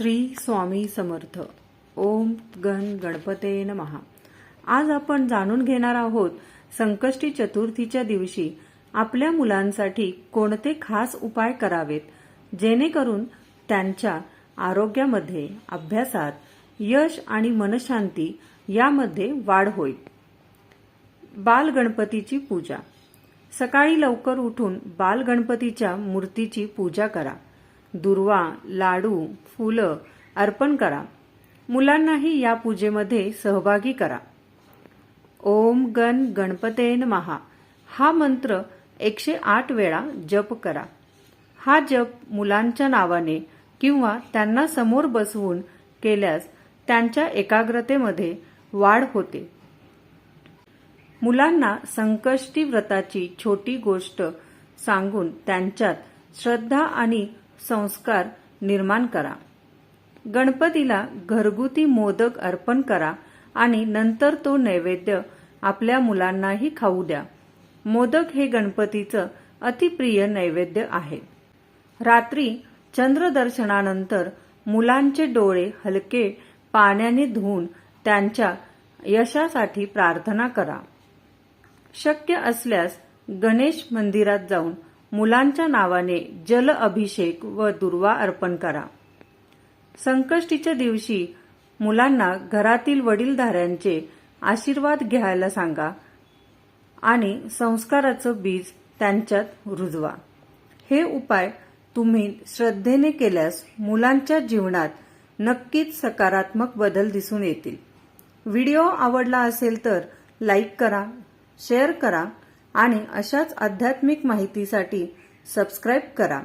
श्री स्वामी समर्थ. ओम गण गणपते नमहा आज आपण जाणून घेणार आहोत संकष्टी चतुर्थीच्या दिवशी आपल्या मुलांसाठी कोणते खास उपाय करावेत जेणेकरून त्यांच्या आरोग्यामध्ये अभ्यासात यश आणि मनशांती यामध्ये वाढ होईल. बाल गणपतीची पूजा. सकाळी लवकर उठून बाल गणपतीच्या मूर्तीची पूजा करा. दुर्वा लाडू फुलं अर्पण करा. मुलांनाही या पूजेमध्ये सहभागी करा. ओम गण गणपते महा हा मंत्र एकशे आठ वेळा जप करा. हा जप मुलांच्या नावाने किंवा त्यांना समोर बसवून केल्यास त्यांच्या एकाग्रतेमध्ये वाढ होते. मुलांना संकष्टी व्रताची छोटी गोष्ट सांगून त्यांच्यात श्रद्धा आणि संस्कार निर्माण करा. गणपतीला घरगुती मोदक अर्पण करा आणि नंतर तो नैवेद्य आपल्या मुलांनाही खाऊ द्या. मोदक हे गणपतीचं अतिप्रिय नैवेद्य आहे. रात्री चंद्रदर्शनानंतर मुलांचे डोळे हलके पाण्याने धुवून त्यांच्या यशासाठी प्रार्थना करा. शक्य असल्यास गणेश मंदिरात जाऊन मुलांच्या नावाने जल अभिषेक व दुर्वा अर्पण करा. संकष्टीच्या दिवशी मुलांना घरातील वडीलधाऱ्यांचे आशीर्वाद घ्यायला सांगा आणि संस्काराचं बीज त्यांच्यात रुजवा. हे उपाय तुम्ही श्रद्धेने केल्यास मुलांच्या जीवनात नक्कीच सकारात्मक बदल दिसून येतील. व्हिडिओ आवडला असेल तर लाईक करा शेअर करा आणि अशाच आध्यात्मिक माहितीसाठी सबस्क्राईब करा.